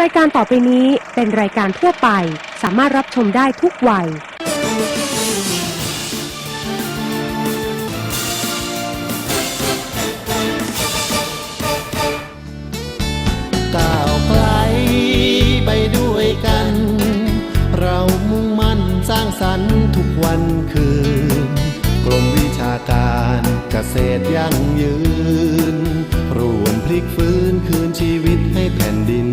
รายการต่อไปนี้เป็นรายการทั่วไป สามารถรับชมได้ทุกวัย ก้าวไกลไปด้วยกัน เรามุ่งมั่นสร้างสรรค์ทุกวันคืนกรมวิชาการเกษตรยั่งยืน รวมพลิกฟื้นคืนชีวิตให้แผ่นดิน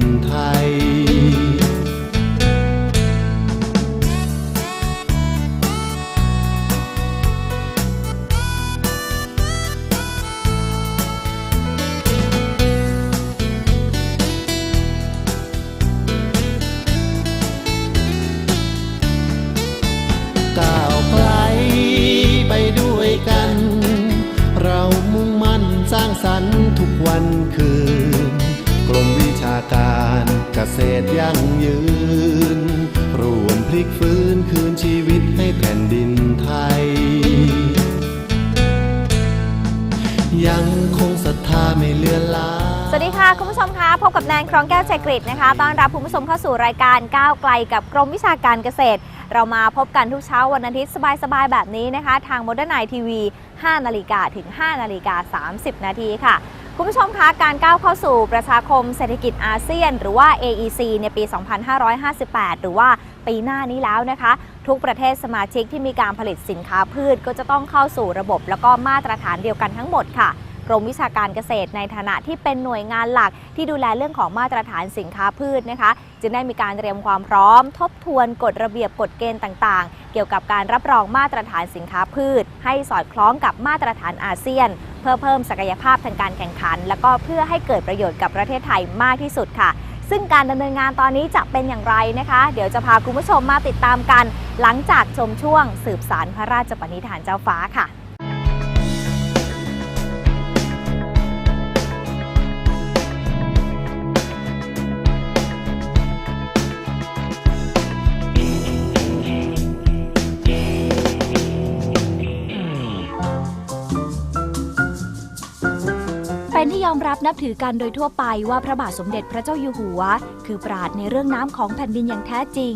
สรรค์ทุกวันคืน กรมวิชาการเกษตรยั่งยืน รวมพลิกฟื้นคืนชีวิตให้แผ่นดินไทย ยังคงศรัทธาไม่เลือนลาสวัสดีค่ะ คุณผู้ชมคะพบกับแนนครองแก้วใจกริดนะคะต้อนรับคุณผู้ชมเข้าสู่รายการก้าวไกลกับกรมวิชาการเกษตร เรามาพบกันทุกเช้าวันอาทิตย์สบายๆ แบบนี้นะคะ ทางโมเดิร์นไนทีวี5นาฬิกาถึง 5นาฬิกา30 นาทีค่ะ คุณผู้ชมคะการก้าวเข้าสู่ประชาคมเศรษฐกิจอาเซียน หรือว่า AEC ในปี 2558 หรือว่าปีหน้านี้แล้วนะคะ ทุกประเทศสมาชิกที่มีการผลิตสินค้าพืช ก็จะต้องเข้าสู่ระบบ แล้วก็มาตรฐานเดียวกันทั้งหมดค่ะกรมวิชาการเกษตรในฐานะที่เป็นหน่วยงานหลักที่ดูแลเรื่องของมาตรฐานสินค้าพืชนะคะ จึงได้มีการเตรียมความพร้อม ทบทวนกฎระเบียบกฎเกณฑ์ต่างๆ เกี่ยวกับการรับรองมาตรฐานสินค้าพืช ให้สอดคล้องกับมาตรฐานอาเซียน เพื่อเพิ่มศักยภาพทางการแข่งขัน และก็เพื่อให้เกิดประโยชน์กับประเทศไทยมากที่สุดค่ะซึ่งการดำเนินงานตอนนี้จะเป็นอย่างไรนะคะ เดี๋ยวจะพาคุณผู้ชมมาติดตามกัน หลังจากชมช่วงสืบสารพระราชปณิธานเจ้าฟ้าค่ะ ยอมรับนับถือกันโดยทั่วไปว่าพระบาทสมเด็จพระเจ้าอยู่หัว คือปราดในเรื่องน้ำของแผ่นดินอย่างแท้จริง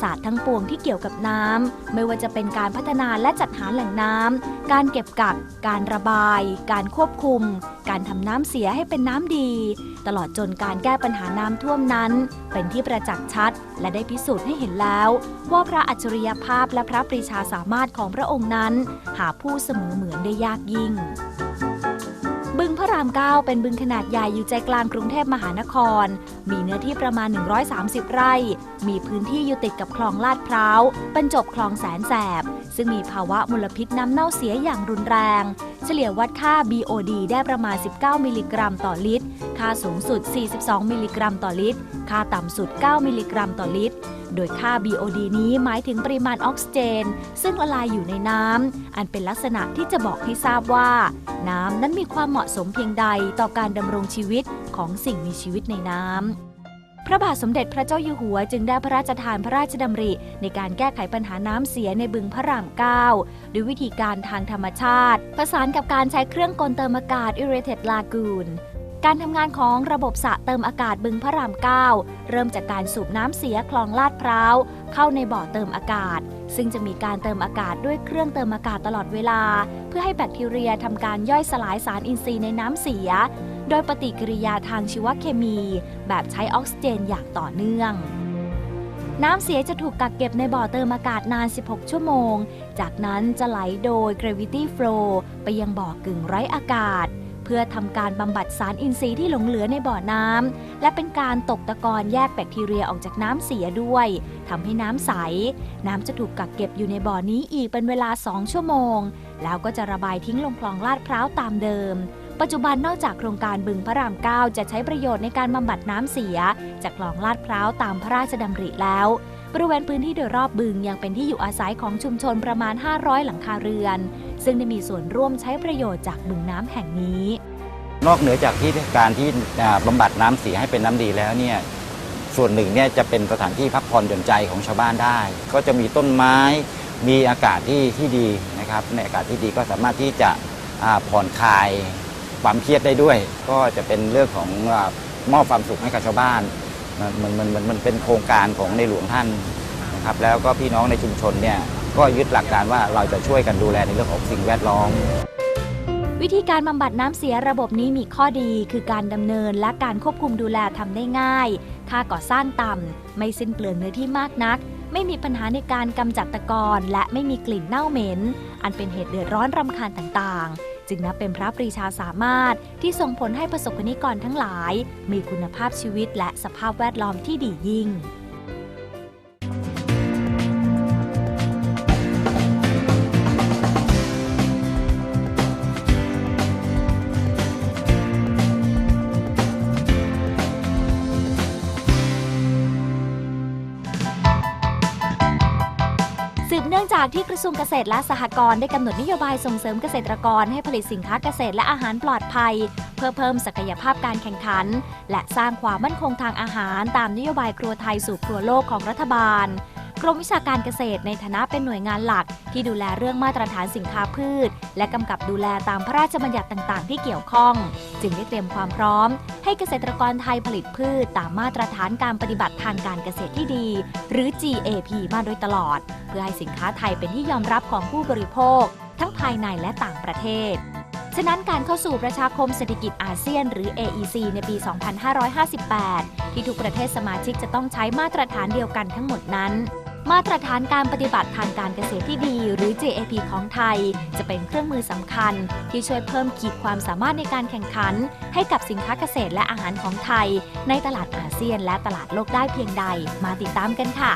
ศาสตร์ทั้งปวงที่เกี่ยวกับน้ำ ไม่ว่าจะเป็นการพัฒนาและจัดหาแหล่งน้ำ การเก็บกัก การระบาย การควบคุม การทำน้ำเสียให้เป็นน้ำดี ตลอดจนการแก้ปัญหาน้ำท่วมนั้น เป็นที่ประจักษ์ชัด และได้พิสูจน์ให้เห็นแล้ว ว่าพระอัจฉริยภาพและพระปรีชาสามารถของพระองค์นั้น หาผู้เสมอเหมือนได้ยากยิ่ง บึงพระราม9เป็นบึงขนาดใหญ่อยู่ใจกลางกรุงเทพมหานคร มีเนื้อที่ประมาณ 130 ไร่ มีพื้นที่อยู่ติดกับคลองลาดพร้าวบรรจบคลองแสนแสบ ซึ่งมีภาวะมลพิษน้ำเน่าเสียอย่างรุนแรง เฉลี่ยวัดค่า BOD ได้ประมาณ 19 มิลลิกรัมต่อลิตร ค่าสูงสุด 42 มิลลิกรัมต่อลิตร ค่าต่ำสุด 9 มิลลิกรัมต่อลิตร โดยค่า BOD นี้หมายถึงปริมาณออกซิเจน ซึ่งละลายอยู่ในน้ำ อันเป็นลักษณะที่จะบอกให้ทราบว่า น้ำนั้นมีความเหมาะสมเพียงใดต่อการดำรงชีวิตของสิ่งมีชีวิตในน้ำพระบาทสมเด็จพระเจ้าอยู่หัวจึงได้พระราชทานพระราชดำริ ในการแก้ไขปัญหาน้ำเสียในบึงพระราม9ด้วยวิธีการทางธรรมชาติ ผสานกับการใช้เครื่องกลเติมอากาศ Irritated Lagoon การทำงานของระบบสระเติมอากาศบึงพระราม 9 เริ่มจากการสูบน้ำเสียคลองลาดพร้าว เข้าในบ่อเติมอากาศ ซึ่งจะมีการเติมอากาศด้วยเครื่องเติมอากาศตลอดเวลา เพื่อให้แบคทีเรียทำการย่อยสลายสารอินทรีย์ในน้ำเสีย โดยปฏิกิริยาทางชีวเคมี แบบใช้ออกซิเจนอย่างต่อเนื่องน้ำเสียจะถูกกักเก็บในบ่อเติมอากาศนาน 16 ชั่วโมง จากนั้นจะไหลโดย gravity flow ไปยังบ่อกึ่งไร้อากาศ พื่อทำการบำบัดสารอินทรีย์ที่หลงเหลือในบ่อน้ำและเป็นการตกตะกอนแยกแบคทีเรียออกจากน้ำเสียด้วยทำให้น้ำใส น้ำจะถูกกักเก็บอยู่ในบ่อนี้อีกเป็นเวลา 2 ชั่วโมง แล้วก็จะระบายทิ้งลงคลองลาดพร้าวตามเดิมปัจจุบันนอกจากโครงการบึงพระราม 9 จะใช้ประโยชน์ในการบำบัดน้ำเสีย จากคลองลาดพร้าวตามพระราชดำริแล้ว บริเวณพื้นที่โดยรอบบึงยังเป็นที่อยู่อาศัยของชุมชนประมาณ 500 หลังคาเรือน ซึ่งได้มีส่วนร่วมใช้ประโยชน์จากบึงน้ำแห่งนี้ นอกเหนือจากที่การที่อ่าบำบัดน้ำเสียให้เป็นน้ำดีแล้วเนี่ยส่วนหนึ่งเนี่ยจะเป็นสถานที่พักผ่อนหย่อนใจของชาวบ้านได้ ก็จะมีต้นไม้มีอากาศที่ที่ดีนะครับในอากาศที่ดีก็สามารถที่จะผ่อนคลายความเครียดได้ด้วย ก็จะเป็นเรื่องของอมอบความสุขให้กับชาวบ้านมันมันมันมันเป็นโครงการของในหลวงท่านนะครับแล้วก็พี่น้องในชุมชนเนี่ย ก็ยึดหลักการว่าเราจะช่วยกันดูแลในเรื่องของสิ่งแวดล้อม วิธีการบำบัดน้ำเสียระบบนี้มีข้อดีคือการดำเนินและการควบคุมดูแลทำได้ง่าย ค่าก่อสร้างต่ำ ไม่สิ้นเปลืองเนื้อที่มากนัก ไม่มีปัญหาในการกำจัดตะกอนและไม่มีกลิ่นเน่าเหม็น อันเป็นเหตุเดือดร้อนรำคาญต่างๆ จึงนับเป็นพระปรีชาสามารถที่ส่งผลให้ประสบกนิกรทั้งหลาย มีคุณภาพชีวิตและสภาพแวดล้อมที่ดียิ่ง ที่กระทรวงเกษตรและสหกรณ์ได้กำหนดนโยบายส่งเสริมเกษตรกรให้ผลิตสินค้าเกษตรและอาหารปลอดภัย เพื่อเพิ่มศักยภาพการแข่งขัน และสร้างความมั่นคงทางอาหารตามนโยบายครัวไทยสู่ครัวโลกของรัฐบาล กรมวิชาการเกษตรในฐานะเป็นหน่วยงานหลัก ที่ดูแลเรื่องมาตรฐานสินค้าพืช และกำกับดูแลตามพระราชบัญญัติต่างๆ ที่เกี่ยวข้อง จึงได้เตรียมความพร้อม ให้เกษตรกรไทยผลิตพืชตามมาตรฐานการปฏิบัติทางการเกษตรที่ดี หรือ GAP มาโดยตลอด เพื่อให้สินค้าไทยเป็นที่ยอมรับของผู้บริโภค ทั้งภายในและต่างประเทศฉะนั้นการเข้าสู่ประชาคมเศรษฐกิจอาเซียนหรือ AEC ในปี 2558 ที่ทุกประเทศสมาชิกจะต้องใช้มาตรฐานเดียวกันทั้งหมดนั้น มาตรฐานการปฏิบัติทางการเกษตรที่ดี หรือ JAP ของไทย จะเป็นเครื่องมือสำคัญ ที่ช่วยเพิ่มขีดความสามารถในการแข่งขัน ให้กับสินค้าเกษตรและอาหารของไทย ในตลาดอาเซียนและตลาดโลกได้เพียงใด มาติดตามกันค่ะ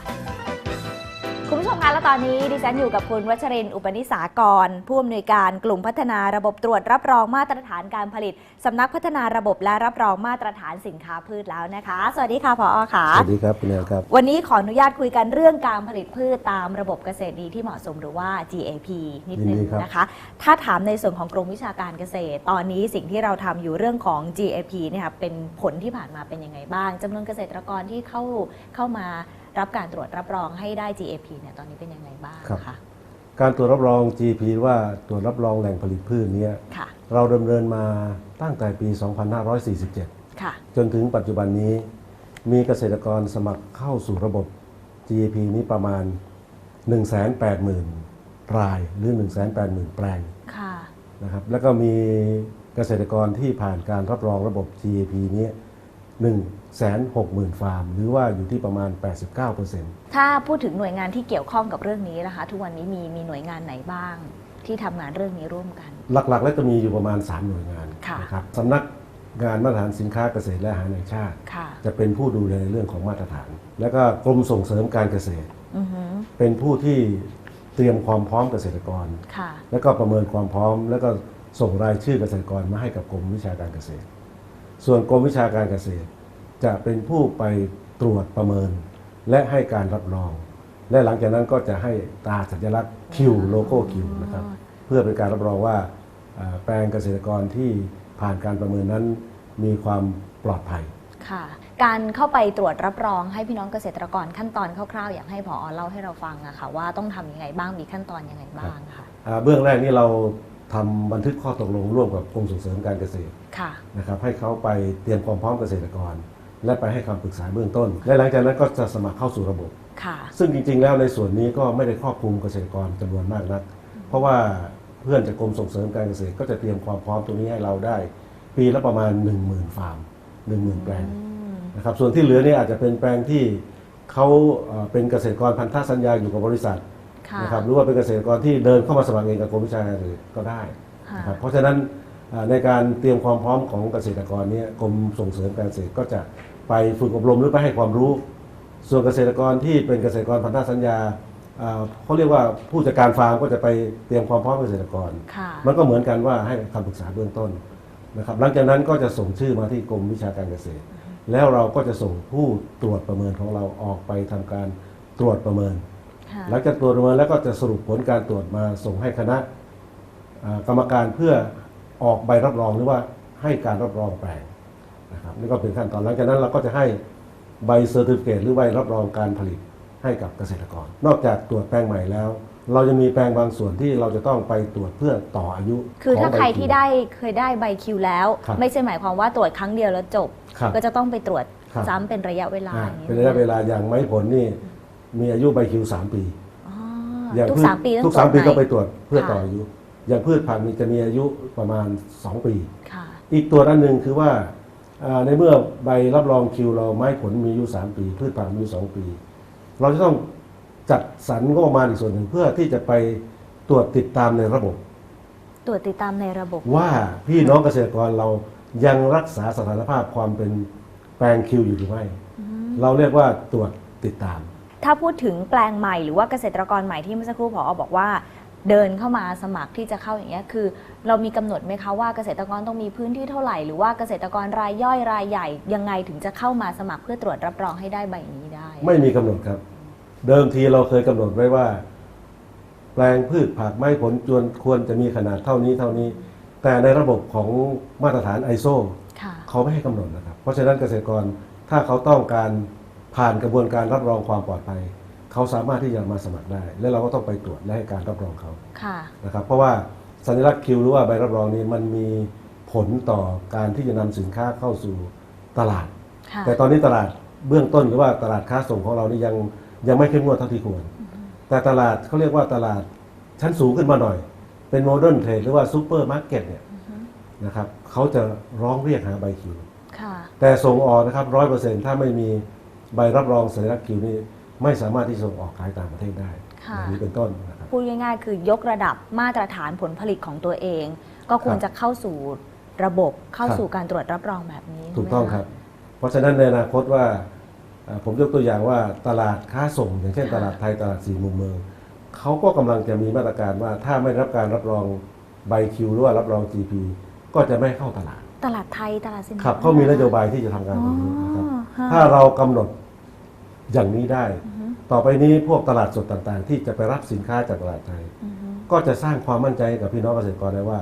คุณผู้ชมคะและตอนนี้ดิฉันอยู่กับคุณวัชรินทร์อุปนิสากร ผู้อำนวยการกลุ่มพัฒนาระบบตรวจรับรองมาตรฐานการผลิตสำนักพัฒนาระบบและรับรองมาตรฐานสินค้าพืชแล้วนะคะ สวัสดีค่ะผออค่ะ สวัสดีครับคุณแนนครับ วันนี้ขออนุญาตคุยกันเรื่องการผลิตพืชตามระบบเกษตรดีที่เหมาะสมหรือว่า GAP นิดนึงนะคะ ถ้าถามในส่วนของกรมวิชาการเกษตร ตอนนี้สิ่งที่เราทำอยู่เรื่องของ GAP เนี่ยค่ะเป็นผลที่ผ่านมาเป็นยังไงบ้างจำนวนเกษตรกรที่เข้าเข้ามา รับการตรวจรับรองให้ได้ GAP เนี่ยตอนนี้เป็นยังไงบ้างครับ คะการตรวจรับรอง GP ว่าตรวจรับรองแหล่งผลิตพืชเนี้ยค่ะเราดำเนินมาตั้งแต่ปี 2547 ค่ะ จนถึงปัจจุบันนี้ มีเกษตรกรสมัครเข้าสู่ระบบ GP นี้ประมาณ 180,000 รายหรือ 180,000 แปลงค่ะ นะครับแล้วก็มีเกษตรกรที่ผ่านการรับรองระบบ GAP เนี้ 160,000 ฟาร์ม หรือว่าอยู่ที่ประมาณ 89%ถ้าพูดถึงหน่วยงานที่เกี่ยวข้องกับเรื่องนี้นะคะ ทุกวันนี้มีมีหน่วยงานไหนบ้าง ที่ทำงานเรื่องนี้ร่วมกัน หลักๆ แล้วจะมีอยู่ประมาณ 3 หน่วยงานค่ะนะครับสำนักงานมาตรฐานสินค้าเกษตรและอาหารแห่งชาติ ค่ะ จะเป็นผู้ดูแลเรื่องของมาตรฐาน แล้วก็กรมส่งเสริมการเกษตร อือหือเป็นผู้ที่เตรียมความพร้อมเกษตรกร ค่ะ แล้วก็ประเมินความพร้อม แล้วก็ส่งรายชื่อเกษตรกรมาให้กับกรมวิชาการเกษตร ส่วนกรมวิชาการเกษตร จะเป็นผู้ไปตรวจประเมิน และให้การรับรอง และหลังจากนั้นก็จะให้ตราสัญลักษณ์คิวโลโก้คิวนะครับเพื่อเป็นการรับรองว่าอ่าแปลงเกษตรกรที่ผ่านการประเมินนั้นมีความปลอดภัยค่ะการเข้าไปตรวจรับรองให้พี่น้องเกษตรกรขั้นตอนคร่าวๆ อยากให้ผอเล่าให้เราฟังอะค่ะว่าต้องทำยังไงบ้างมีขั้นตอนยังไงบ้างค่ะอ่าเบื้องแรกนี่เราทำบันทึกข้อตกลงร่วมกับกรมส่งเสริมการเกษตรค่ะนะครับให้เขาไปเตรียมความพร้อมเกษตรกร และไปให้คำปรึกษาเบื้องต้น และหลังจากนั้นก็จะสมัครเข้าสู่ระบบ ค่ะ ซึ่งจริง ๆ แล้วในส่วนนี้ก็ไม่ได้ครอบคลุมเกษตรกรจำนวนมากนัก เพราะว่าเพื่อนจากกรมส่งเสริมการเกษตรก็จะเตรียมความพร้อมตรงนี้ให้เราได้ ปีละประมาณ 1 0,000 ฟาร์ม 1 0,000 แปลงนะครับส่วนที่เหลือเนี่ยอาจจะเป็นแปลงที่เขาเอ่อเป็นเกษตรกรพันธสัญญาอยู่กับบริษัทค่ะ นะครับหรือว่าเป็นเกษตรกรที่เดินเข้ามาสมัครเองกับกรมวิชาการเกษตรก็ได้ค่ะ นะครับเพราะฉะนั้นเอ่อในการเตรียมความพร้อมของเกษตรกรเนี่ยกรมส่งเสริมการเกษตรก็จะ ไปฝึกอบรมหรือไปให้ความรู้ ส่วนเกษตรกรที่เป็นเกษตรกรพันธสัญญาเอ่อเขาเรียกว่าผู้จัดการฟาร์มก็จะไปเตรียมความพร้อมเกษตรกรค่ะมันก็เหมือนกันว่าให้คำปรึกษาเบื้องต้นนะครับหลังจากนั้นก็จะส่งชื่อมาที่กรมวิชาการเกษตร แล้วเราก็จะส่งผู้ตรวจประเมินของเราออกไปทำการตรวจประเมินค่ะหลังจากตรวจประเมินแล้วก็จะสรุปผลการตรวจมาส่งให้คณะอ่ากรรมการเพื่อออกใบรับรองหรือว่าให้การรับรองแปลง นะครับนี่ก็เป็นขั้นตอนหลังจากนั้นเราก็จะให้ใบเซอร์ติฟิเคตหรือใบรับรองการผลิตให้กับเกษตรกร นอกจากตรวจแปลงใหม่แล้ว เราจะมีแปลงบางส่วนที่เราจะต้องไปตรวจเพื่อต่ออายุคือถ้าของใครใบที่ได้เคยได้ใบคิวแล้ว ครับไม่ใช่หมายความว่าตรวจครั้งเดียวแล้วจบ ครับก็จะต้องไปตรวจครับ ซ้ำเป็นระยะเวลาอ่าอย่างนี้เป็นระยะเวลาอย่างไม้ผลนี่มีอายุใบคิวสามปี อ๋ออย่างทุกพืชสามปีต้องทุกสามปีตรวจต้องใหไปตรวจเพื่อค่ะต่ออายุ อย่างพืชผักนี่จะมีอายุประมาณ 2 ปี ค่ะ อีกตัวนั้นหนึ่งคือว่าอ่า ในเมื่อใบรับรองคิวเราไม้ผลมีอายุ3ปี พืชผักมีอายุ2ปี เราจะต้องจัดสรรงบประมาณอีกส่วนหนึ่งเพื่อที่จะไปตรวจติดตามในระบบ ตรวจติดตามในระบบ ว่าพี่น้องเกษตรกรเรายังรักษาสถานภาพความเป็นแปลงคิวอยู่หรือไม่เราเรียกว่าตรวจติดตาม ถ้าพูดถึงแปลงใหม่หรือว่าเกษตรกรใหม่ที่เมื่อสักครู่ผอบอกว่า เดินเข้ามาสมัครที่จะเข้าอย่างเงี้ยคือ เรามีกำหนดไหมคะว่าเกษตรกรต้องมีพื้นที่เท่าไหร่ หรือว่าเกษตรกรรายย่อยรายใหญ่ยังไงถึงจะเข้ามาสมัครเพื่อตรวจรับรองให้ได้ใบนี้ได้ ไม่มีกำหนดครับ เดิมทีเราเคยกำหนดไว้ว่า แปลงพืชผักไม้ผลจวนควรจะมีขนาดเท่านี้เท่านี้ แต่ในระบบของมาตรฐาน ISO ค่ะเขาไม่ให้กำหนดนะครับ เพราะฉะนั้นเกษตรกรถ้าเขาต้องการผ่านกระบวนการรับรองความปลอดภัย เขาสามารถที่จะมาสมัครได้ และเราก็ต้องไปตรวจและให้การรับรองเขาค่ะ นะครับเพราะว่าสัญลักษณ์คิวหรือว่าใบรับรองนี้มันมีผลต่อการที่จะนำสินค้าเข้าสู่ตลาด ค่ะ แต่ตอนนี้ตลาดเบื้องต้นหรือว่าตลาดค้าส่งของเรานี่ยังยังไม่เข้มงวดเท่าที่ควร แต่ตลาดเขาเรียกว่าตลาดชั้นสูงขึ้นมาหน่อย เป็นโมเดิร์นเทรดหรือว่าซูเปอร์มาร์เก็ตเนี่ยนะครับเขาจะร้องเรียกหาใบคิว ค่ะ แต่ส่งออกนะครับร้อยเปอร์เซ็นต์ถ้าไม่มีใบรับรองสัญลักษณ์คิวนี่ ไม่สามารถที่ส่งออกขายต่างประเทศได้ค่ะ อย่างนี้เป็นต้นนะครับ พูดง่ายๆ คือยกระดับมาตรฐานผลผลิตของตัวเอง ก็ควรครับจะเข้าสู่ระบบเข้าครับ สู่การตรวจรับรองแบบนี้ถูกต้องใช่ไหมะครับ เพราะฉะนั้นในอนาคตว่าเอ่อผมยกตัวอย่างว่าตลาดค้าส่ง อย่างเช่นค่ะ ตลาดไทยตลาดสี่มุมเมืองเขาก็กำลังจะมีมาตรการว่าถ้าไม่รับการรับรองใบคิวหรือว่ารับรอง GP ก็จะไม่ให้เข้าตลาด ตลาดไทยตลาดสินค้า ครับเขามีนโยบายที่จะทำงานตรงนี้นะครับ อ๋อค่ะถ้าเรากำหนดอย่างนี้ได้ ต่อไปนี้พวกตลาดสดต่างๆ ที่จะไปรับสินค้าจากตลาดไทยอือฮึก็จะสร้างความมั่นใจให้กับพี่น้องเกษตรกรได้ว่า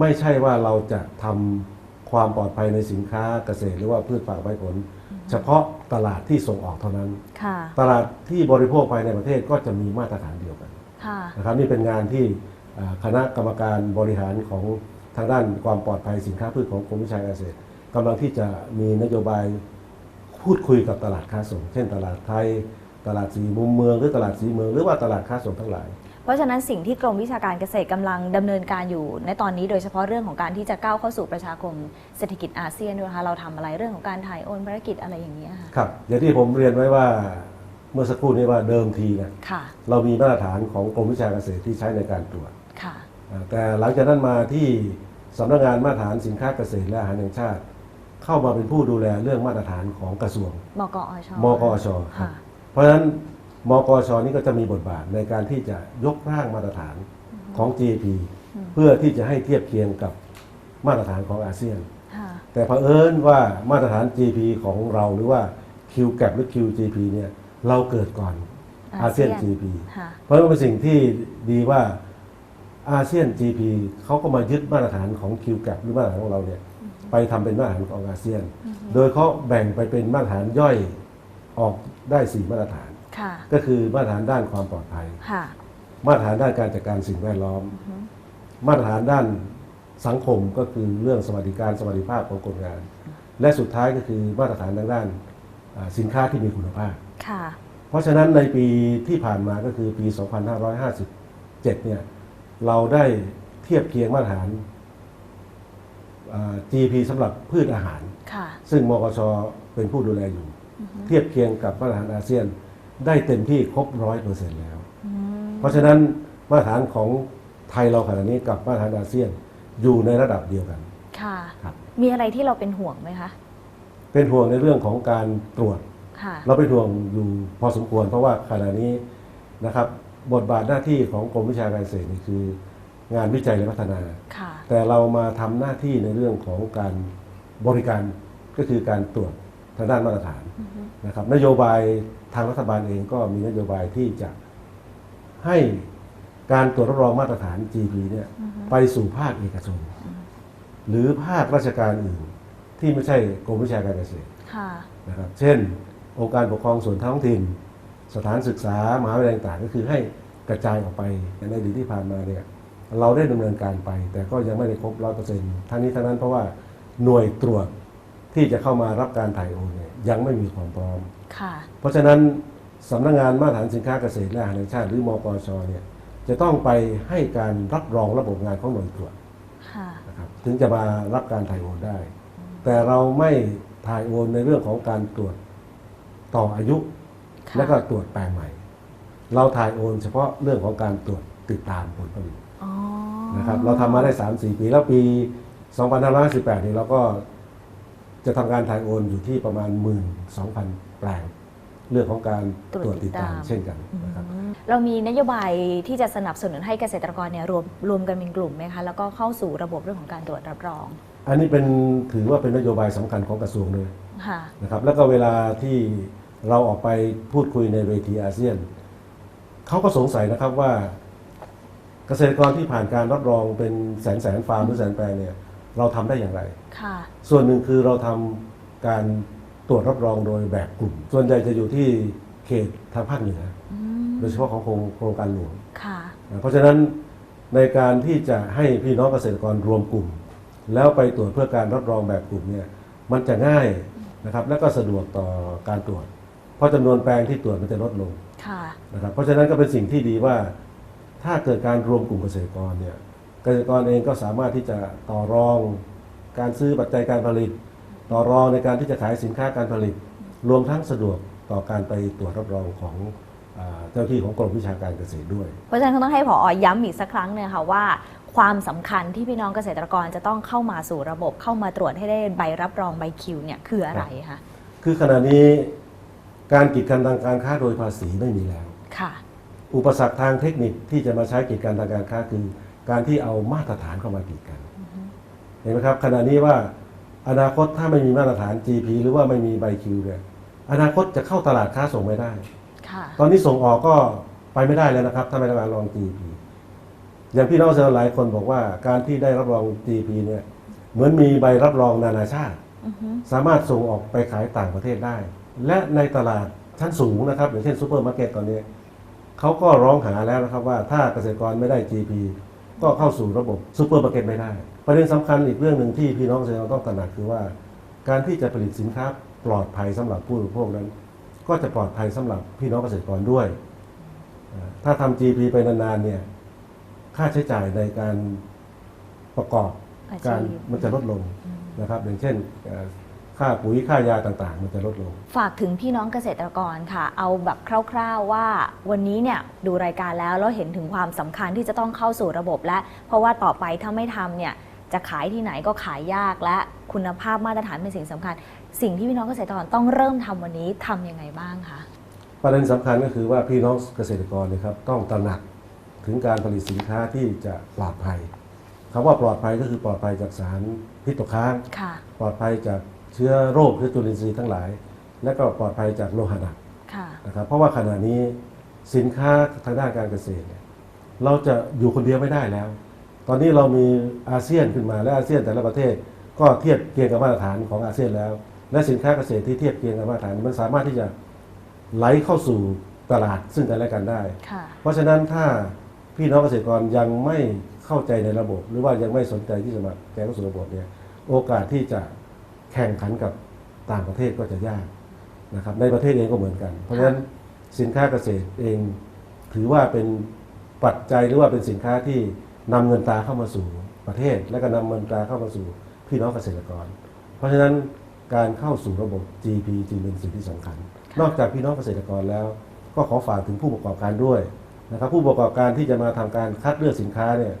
ไม่ใช่ว่าเราจะทำความปลอดภัยในสินค้าเกษตรหรือว่าพืชผักไม้ผล เฉพาะตลาดที่ส่งออกเท่านั้นค่ะตลาดที่บริโภคภายในประเทศก็จะมีมาตรฐานเดียวกันค่ะนะครับนี่เป็นงานที่อ่าคณะกรรมการบริหารของทางด้านความปลอดภัยสินค้าพืชของกรมวิชาการเกษตรกำลังที่จะมีนโยบายพูดคุยกับตลาดค้าส่ง เช่น ตลาดไทย ตลาดสีมุมเมืองหรือตลาดสีเมืองหรือว่าตลาดค้าส่งทั้งหลาย เพราะฉะนั้นสิ่งที่กรมวิชาการเกษตรกำลังดำเนินการอยู่ ในตอนนี้โดยเฉพาะเรื่องของการที่จะก้าวเข้าสู่ประชาคมเศรษฐกิจอาเซียนด้วยนะคะเราทำอะไรเรื่องของการถ่ายโอนภารกิจอะไรอย่างเงี้ยค่ะครับอย่างที่ผมเรียนไว้ว่าเมื่อสักครู่นี้ว่าเดิมทีเนะค่ะเรามีมาตรฐานของกรมวิชาการเกษตรที่ใช้ในการตรวจ ค่ะอ่าแต่หลังจากนั้นมาที่สำนักงานมาตรฐานสินค้าเกษตรและอาหารแห่งชาติ เข้ามาเป็นผู้ดูแลเรื่องมาตรฐานของกระทรวง มกอชมกอชครับค่ะเพ ราะฉะนั้นมกอชนี่ก็จะมีบทบาทในการที่จะยกร่างมาตรฐานของ GAP เพื่อที่จะให้เทียบเคียงกับมาตรฐานของอาเซียน ค่ะแต่เผอิญว่ามาตรฐาน GP ของเราหรือว่า QGAP หรือ QGP เนี่ยเราเกิดก่อนอาเซียน GP ค่ะ เพราะฉะนั้นเป็นสิ่งที่ดีว่าอาเซียน GP เขาก็มายึดมาตรฐานของ QGAP หรือมาตรฐานของเราเนี่ยไปทำเป็นมาตรฐานของอาเซียน โดยเขาแบ่งไปเป็นมาตรฐานย่อยออก ได้สี่มาตรฐาน ค่ะ ก็คือมาตรฐานด้านความปลอดภัย ค่ะ มาตรฐานด้านการจัดการสิ่งแวดล้อม มาตรฐานด้านสังคมก็คือเรื่องสวัสดิการสวัสดิภาพของคนงาน และสุดท้ายก็คือมาตรฐานทางด้านอ่าสินค้าที่มีคุณภาพ ค่ะ เพราะฉะนั้นในปีที่ผ่านมาก็คือปี 2557 เนี่ยเราได้เทียบเคียงมาตรฐานอ่า GP สำหรับพืชอาหารค่ะซึ่งมกชเป็นผู้ดูแลอยู่ เทียบเคียงกับมาตรฐานอาเซียนได้เต็มที่ครบร้อยเปอร์เซ็นต์แล้วอืมเพราะฉะนั้นมาตรฐานของไทยเราขณะนี้กับมาตรฐานอาเซียนอยู่ในระดับเดียวกันค่ะครับมีอะไรที่เราเป็นห่วงไหมคะ เป็นห่วงในเรื่องของการตรวจค่ะเราเป็นห่วงอยู่พอสมควร เพราะว่าขณะนี้นะครับ บทบาทหน้าที่ของกรมวิชาการเกษตรนี่คืองานวิจัยและพัฒนาค่ะแต่เรามาทำหน้าที่ในเรื่องของการบริการก็คือการตรวจ ทางด้านมาตรฐานนะครับ นโยบายทางรัฐบาลเองก็มีนโยบายที่จะให้การตรวจรับรองมาตรฐาน GP เนี่ยไปสู่ภาคเอกชน หรือภาคราชการอื่นที่ไม่ใช่กรมวิชาการเกษตรค่ะนะครับเช่น องค์การปกครองส่วนท้องถิ่น สถานศึกษามหาวิทยาลัยต่างๆก็คือให้กระจายออกไปในอดีตที่ผ่านมาเนี่ยเราได้ดำเนินการไป แต่ก็ยังไม่ได้ครบร้อยเปอร์เซ็นต์ทั้งนี้ทั้งนั้นเพราะว่าหน่วยตรวจ ที่จะเข้ามารับการถ่ายโอนเนี่ยยังไม่มีความพร้อม ค่ะ เพราะฉะนั้นสำนักงานมาตรฐานสินค้าเกษตรและอาหารแห่งชาติหรือมกชเนี่ยจะต้องไปให้การรับรองระบบงานของหน่วยตรวจค่ะ นะครับถึงจะมารับการถ่ายโอนได้ แต่เราไม่ถ่ายโอนในเรื่องของการตรวจต่ออายุ ค่ะ และก็ตรวจแปลงใหม่ เราถ่ายโอนเฉพาะเรื่องของการตรวจติดตามผลผลิต อ๋อนะครับเราทำมาได้ 3-4 ปีแล้วปี 2518นี่เราก็ จะทำการถ่ายโอนอยู่ที่ประมาณ 12,000 แปลง เรื่องของการตรวจติดตามเช่นกันนะครับอืมเรามีนโยบายที่จะสนับสนุนให้เกษตรกรเนี่ยรวมรวมกันเป็นกลุ่มไหมคะแล้วก็เข้าสู่ระบบเรื่องของการตรวจรับรอง อันนี้เป็นถือว่าเป็นนโยบายสำคัญของกระทรวงเลยค่ะนะครับแล้วก็เวลาที่เราออกไปพูดคุยในเวทีอาเซียนเขาก็สงสัยนะครับว่า เกษตรกรที่ผ่านการรับรองเป็นแสนแสนฟาร์มหรือแสนแปลงเนี่ย เราทำได้อย่างไรค่ะส่วนหนึ่งคือเราทำการตรวจรับรองโดยแบบกลุ่ม ส่วนใหญ่จะอยู่ที่เขตทางภาคเหนืออืมโดยเฉพาะของโครงโครงการหลวงค่ะนะเพราะฉะนั้นในการที่จะให้พี่น้องเกษตรกรรวมกลุ่ม แล้วไปตรวจเพื่อการรับรองแบบกลุ่มเนี่ยมันจะง่ายนะครับและก็สะดวกต่อการตรวจ เพราะจำนวนแปลงที่ตรวจมันจะลดลงค่ะนะครับเพราะฉะนั้นก็เป็นสิ่งที่ดีว่าถ้าเกิดการรวมกลุ่มเกษตรกรเนี่ยเกษตรกรเองก็สามารถที่จะต่อรองการซื้อปัจจัยการผลิต ต่อรองในการที่จะขายสินค้าการผลิต รวมทั้งสะดวกต่อการไปตรวจรับรองของอ่าเจ้าที่ของกรมวิชาการเกษตรด้วย เพราะฉะนั้นก็ต้องให้ผอย้ำอีกสักครั้งหนึงค่ะว่าความสำคัญที่พี่น้องเกษตรกรจะต้องเข้ามาสู่ระบบเข้ามาตรวจให้ได้ใบรับรองใบคิวเนี่ยคืออะไรคะคือขณะนี้การกีดกันทางการค้าโดยภาษีไม่มีแล้วค่ะ อุปสรรคทางเทคนิคที่จะมาใช้กีดกันทางการค้าคือ การที่เอามาตรฐานเข้ามากีดกัน เห็นไหมครับ ขณะนี้ว่าอนาคตถ้าไม่มีมาตรฐาน GP หรือว่าไม่มีใบคิวเนี่ยอนาคตจะเข้าตลาดค้าส่งไม่ได้ค่ะตอนนี้ส่งออกก็ไปไม่ได้แล้วนะครับ ถ้าไม่ได้รับรอง GP อย่างพี่น้องเซลล์หลายคนบอกว่าการที่ได้รับรอง GP เนี่ยเหมือนมีใบรับรองนานาชาติอือฮึสามารถส่งออกไปขายต่างประเทศได้ และในตลาดชั้นสูงนะครับอย่างเช่นซูเปอร์มาร์เก็ตตอนนี้เขาก็ร้องหาแล้วนะครับว่าถ้าเกษตรกรไม่ได้ GP ก็เข้าสู่ระบบซูเปอร์มาร์เก็ตไม่ได้ ประเด็นสำคัญอีกเรื่องหนึ่งที่พี่น้องเกษตรกรต้องตระหนักคือว่า การที่จะผลิตสินค้าปลอดภัยสำหรับผู้บริโภคนั้น ก็จะปลอดภัยสำหรับพี่น้องเกษตรกรด้วยอ่าถ้าทำ GP ไปนานๆเนี่ยค่าใช้จ่ายในการประกอบอาชีพการมันจะลดลงนะครับ อย่างเช่นเอ่อ ค่าปุ๋ยค่ายาต่างๆ มันจะลดลง ฝากถึงพี่น้องเกษตรกรค่ะ เอาแบบคร่าวๆว่าวันนี้เนี่ยดูรายการแล้วแล้วเห็นถึงความสำคัญที่จะต้องเข้าสู่ระบบและเพราะว่าต่อไปถ้าไม่ทำเนี่ยจะขายที่ไหนก็ขายยากและคุณภาพมาตรฐานเป็นสิ่งสำคัญ สิ่งที่พี่น้องเกษตรกรต้องเริ่มทำวันนี้ทำยังไงบ้างคะประเด็นสำคัญก็คือว่าพี่น้องเกษตรกรเนะครับต้องตระหนักถึงการผลิตสินค้าที่จะปลอดภัยคำว่าปลอดภัยก็คือปลอดภัยจากสารพิษตกค้างค่ะปลอดภัยจาก เชื้อโรคหรือจุลินทรีย์ทั้งหลาย และก็ปลอดภัยจากโลหะหนักค่ะ นะครับเพราะว่าขณะนี้สินค้าทางด้านการเกษตรเนี่ยเราจะอยู่คนเดียวไม่ได้แล้ว ตอนนี้เรามีอาเซียนขึ้นมาและอาเซียนแต่ละประเทศ ก็เทียบเคียงกับมาตรฐานของอาเซียนแล้ว และสินค้าเกษตรที่เทียบเคียงกับมาตรฐานมันสามารถที่จะไหลเข้าสู่ตลาดซึ่งกันและกันได้ ค่ะ เพราะฉะนั้นถ้าพี่น้องเกษตรกรยังไม่เข้าใจในระบบ หรือว่ายังไม่สนใจที่จะมาแก้เข้าสู่ระบบเนี่ยโอกาสที่จะแข่งขันกับต่างประเทศก็จะยากนะครับในประเทศเองก็เหมือนกัน เพราะฉะนั้นสินค้าเกษตรเองถือว่าเป็นปัจจัยหรือว่าเป็นสินค้าที่นำเงินตาเข้ามาสู่ประเทศ และก็นำเงินตาเข้ามาสู่พี่น้องเกษตรกร เพราะฉะนั้นการเข้าสู่ระบบ GP จึงเป็นสิ่งที่สำคัญ นอกจากพี่น้องเกษตรกรแล้ว ก็ขอฝากถึงผู้ประกอบการด้วยนะครับผู้ประกอบการที่จะมาทำการคัดเลือกสินค้าเนี่ย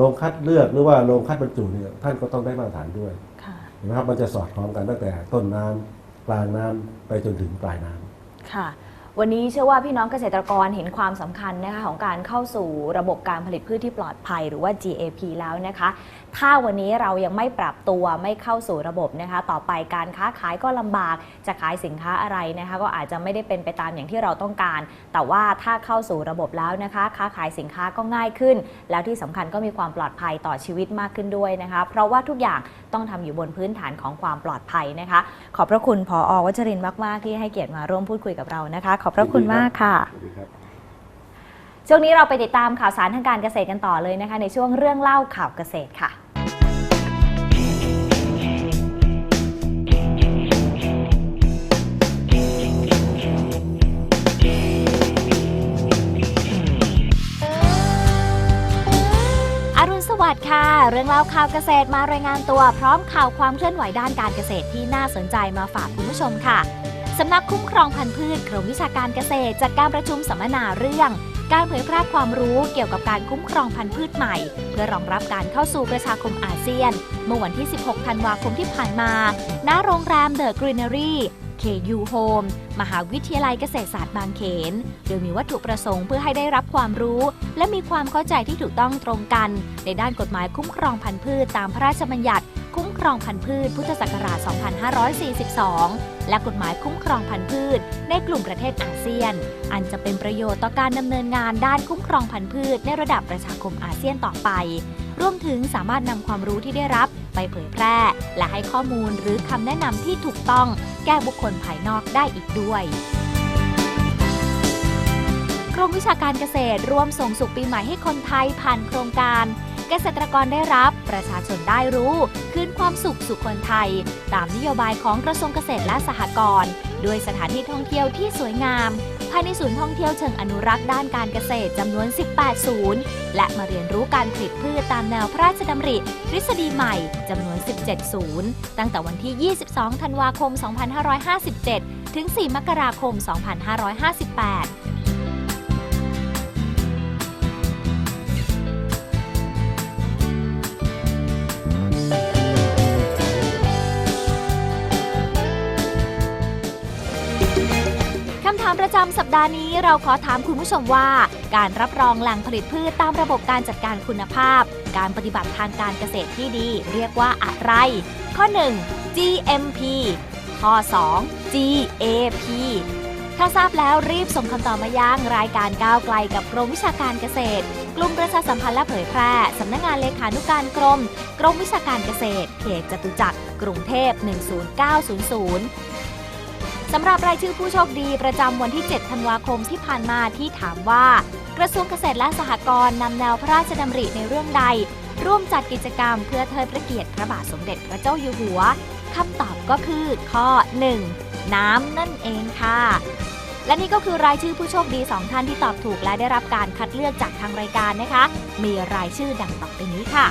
ลงคัดเลือกหรือว่าลงคัดบรรจุเนี่ยท่านก็ต้องได้มาตรฐานด้วย นะครับมันจะสอดคล้องกันตั้งแต่ต้นน้ำกลางน้ำไปจนถึงปลายน้ำ ค่ะ วันนี้เชื่อว่าพี่น้องเกษตรกรเห็นความสำคัญนะคะของการเข้าสู่ระบบการผลิตพืชที่ปลอดภัยหรือว่า GAP แล้วนะคะถ้าวันนี้เรายังไม่ปรับตัวไม่เข้าสู่ระบบนะคะ ต่อไปการค้าขายก็ลำบากจะขายสินค้าอะไรนะคะ ก็อาจจะไม่ได้เป็นไปตามอย่างที่เราต้องการ แต่ว่าถ้าเข้าสู่ระบบแล้วนะคะ ค้าขายสินค้าก็ง่ายขึ้น แล้วที่สำคัญก็มีความปลอดภัยต่อชีวิตมากขึ้นด้วยนะคะ เพราะว่าทุกอย่างต้องทำอยู่บนพื้นฐานของความปลอดภัยนะคะ ขอบพระคุณพออวัชรินทร์มาก ๆ ที่ให้เกียรติมาร่วมพูดคุยกับเรานะคะ ขอบพระคุณมากค่ะ ช่วงนี้เราไปติดตามข่าวสารทางการเกษตรกันต่อเลยนะคะ ในช่วงเรื่องเล่าข่าวเกษตรค่ะอรุณสวัสดิ์ค่ะ เรื่องเล่าข่าวเกษตรมารายงานตัวพร้อมข่าวความเคลื่อนไหวด้านการเกษตรที่น่าสนใจมาฝากคุณผู้ชมค่ะ สำนักคุ้มครองพันธุ์พืชกรมวิชาการเกษตร จัดการประชุมสัมมนาเรื่อง การเผยแพร่ความรู้เกี่ยวกับการคุ้มครองพันธุ์พืชใหม่ เพื่อรองรับการเข้าสู่ประชาคมอาเซียน เมื่อวันที่ 16 ธันวาคมที่ผ่านมา ณ โรงแรมเดอะกรีเน e รี KU Home มหาวิทยาลัยเกษตรศาสตร์บางเขน โดยมีวัตถุประสงค์เพื่อให้ได้รับความรู้ และมีความเข้าใจที่ถูกต้องตรงกัน ในด้านกฎหมายคุ้มครองพันธุ์พืชตามพระราชบัญญัติ คุ้มครองพันธุ์พืชพุทธศักราช 2542 และกฎหมายคุ้มครองพันธุ์พืช ในกลุ่มประเทศอาเซียน อันจะเป็นประโยชน์ต่อการดำเนินงานด้านคุ้มครองพันธุ์พืช ในระดับประชาคมอาเซียนต่อไปรวมถึงสามารถนำความรู้ที่ได้รับไปเผยแพร่ และให้ข้อมูลหรือคำแนะนำที่ถูกต้องแก้บุคคลภายนอกได้อีกด้วยกรมวิชาการเกษตรร่วมส่งสุขปีใหม่ให้คนไทยผ่านโครงการ เกษตรกรได้รับ ประชาชนได้รู้ คืนความสุขสู่คนไทย ตามนโยบายของกระทรวงเกษตรและสหกรณ์ด้วยสถานที่ท่องเที่ยวที่สวยงาม ภายในศูนย์ท่องเที่ยวเชิงอนุรักษ์ด้านการเกษตรจำนวน 18 ศูนย์ และมาเรียนรู้การผลิตพืชตามแนวพระราชดำริ ทฤษฎีใหม่จำนวน 17 ศูนย์ ตั้งแต่วันที่ 22 ธันวาคม 2557 ถึง 4 มกราคม 2558ามประจำสัปดาห์นี้เราขอถามคุณผู้ชมว่า การรับรองแหล่งผลิตพืชตามระบบการจัดการคุณภาพ การปฏิบัติทางการเกษตรที่ดี เรียกว่าอะไร ข้อ 1 GMP ข้อ 2 GAP ถ้าทราบแล้วรีบส่งคำตอบมายังรายการก้าวไกลกับกรมวิชาการเกษตร กลุ่มประชาสัมพันธ์และเผยแพร่ สำนักงานเลขานุการกรม กรมวิชาการเกษตร เขตจตุจักร กรุงเทพ 10900 สำหรับรายชื่อผู้โชคดีประจำวันที่ 7 ธันวาคมที่ผ่านมาที่ถามว่า กระทรวงเกษตรและสหกรณ์นำแนวพระราชดำริในเรื่องใด ร่วมจัดกิจกรรมเพื่อเทิดพระเกียรติพระบาทสมเด็จพระเจ้าอยู่หัวคำตอบก็คือข้อ 1 น้ำนั่นเองค่ะ และนี่ก็คือรายชื่อผู้โชคดี 2 ท่านที่ตอบถูกและได้รับการคัดเลือกจากทางรายการนะคะ มีรายชื่อดังต่อไปนี้ค่ะ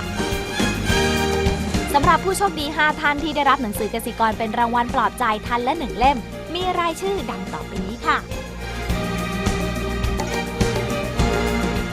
ำหรับผู้โชคดี 5 ท่านที่ได้รับหนังสือกสิกรเป็นรางวัลปลอบใจท่านละหนึ่งเล่ม มีรายชื่อดังต่อไปนี้ค่ะ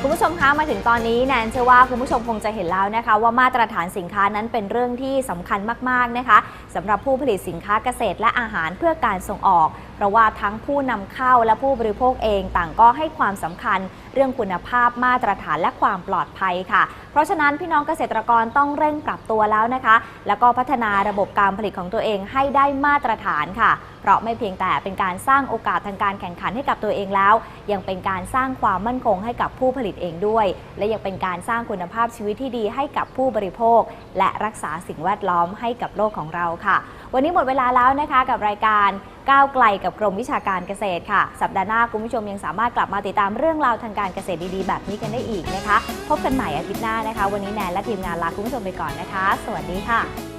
คุณผู้ชมคะมาถึงตอนนี้แนนเชื่อว่าคุณผู้ชมคงจะเห็นแล้วนะคะ ว่ามาตรฐานสินค้านั้นเป็นเรื่องที่สำคัญมากๆนะคะสำหรับผู้ผลิตสินค้าเกษตรและอาหารเพื่อการส่งออก เพราะว่าทั้งผู้นำเข้าและผู้บริโภคเองต่างก็ให้ความสำคัญเรื่องคุณภาพมาตรฐานและความปลอดภัยค่ะ เพราะฉะนั้นพี่น้องเกษตรกรต้องเร่งปรับตัวแล้วนะคะ แล้วก็พัฒนาระบบการผลิตของตัวเองให้ได้มาตรฐานค่ะ เพราะไม่เพียงแต่เป็นการสร้างโอกาสทางการแข่งขันให้กับตัวเองแล้ว ยังเป็นการสร้างความมั่นคงให้กับผู้ผลิตเองด้วย และยังเป็นการสร้างคุณภาพชีวิตที่ดีให้กับผู้บริโภค และรักษาสิ่งแวดล้อมให้กับโลกของเราค่ะ วันนี้หมดเวลาแล้วนะคะกับรายการก้าวไกลกับกรมวิชาการเกษตรค่ะ สัปดาห์หน้าคุณผู้ชมยังสามารถกลับมาติดตามเรื่องราวทางการเกษตรดีๆ แบบนี้กันได้อีกนะคะ พบกันใหม่อาทิตย์หน้านะคะ วันนี้แนนและทีมงานลาคุณผู้ชมไปก่อนนะคะ สวัสดีค่ะ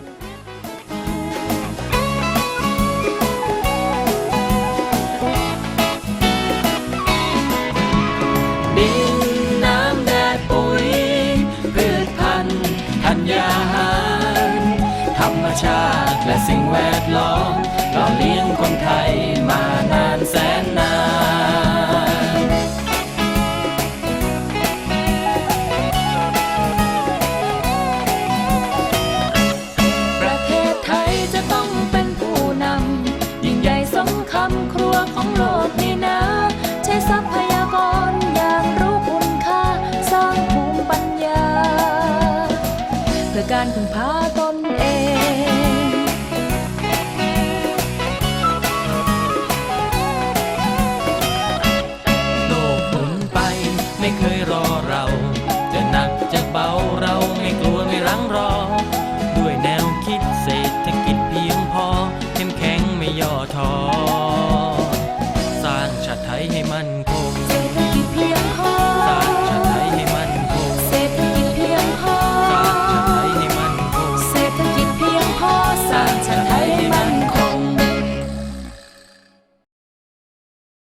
สิ่งแวดล้อมหล่อเลี้ยงคนไทย